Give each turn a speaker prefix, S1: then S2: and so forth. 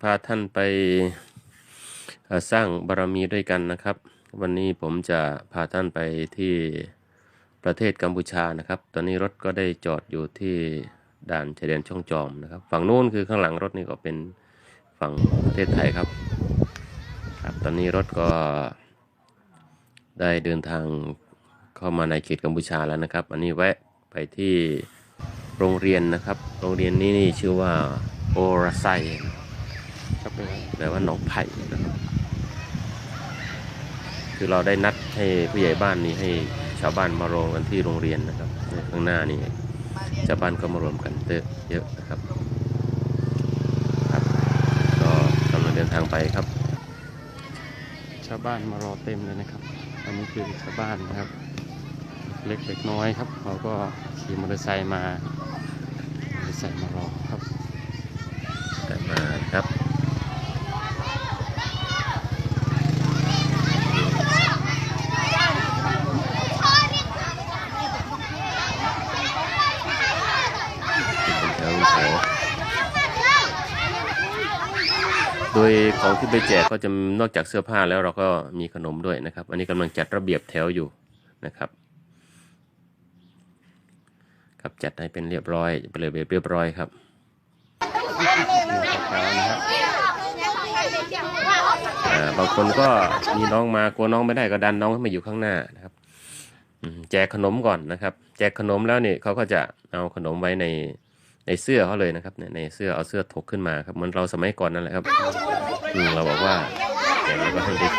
S1: พาท่านไปสร้างบารมีด้วยกันนะครับ วันนี้ผมจะพาท่านไปที่ประเทศกัมพูชานะครับ ตอนนี้รถก็ได้จอดอยู่ที่ด่านชายแดนช่องจอมนะครับ ฝั่งนู้นคือข้างหลังรถนี่ก็เป็นฝั่งประเทศไทยครับ ครับ ตอนนี้รถก็ได้เดินทางเข้ามาในเขตกัมพูชาแล้วนะครับ อันนี้แวะไปที่โรงเรียนนะครับ โรงเรียนนี้นี่ชื่อว่าโอราไซ ครับแปลว่าหนองไผ่นะครับคือเราได้นัดให้ผู้ใหญ่บ้านนี้ให้ชาวบ้านมารวมกันที่โรงเรียนนะครับในข้างหน้านี่ชาวบ้านก็มารวมกันเยอะเยอะนะครับครับ ก็กำลังเดินทางไปครับ
S2: ชาวบ้านมารอเต็มเลยนะครับ อันนี้คือชาวบ้านนะครับ เล็กเด็กน้อยครับเขาก็ขี่มอเตอร์ไซค์มามอเตอร์ไซค์มารอครับ
S1: กันมาครับ เป็ นแถวเป็นแถวโดยของที่ไปแจกก็จะนอกจากเสื้อผ้าแล้วเราก็มีขนมด้วยนะครับ อันนี้กำลังจัดระเบียบแถวอยู่นะครับ ครับจัดให้เป็นเรียบร้อยเป็นระเบียบเรียบร้อยครับอ่าบางคนก็มีน้องมากลัวน้องไม่ได้ก็ดันน้องให้มาอยู่ข้างหน้านะครับแจกขนมก่อนนะครับ แจกขนมแล้วนี่เขาก็จะเอาขนมไว้ใน ในเสื้อเขาเลยนะครับเนี่ยในเสื้อเอาเสื้อถกขึ้นมาครับเหมือนเราสมัยก่อนนั่นแหละครับอืมเราบอกว่าแจกแล้วก็ให้เด็ก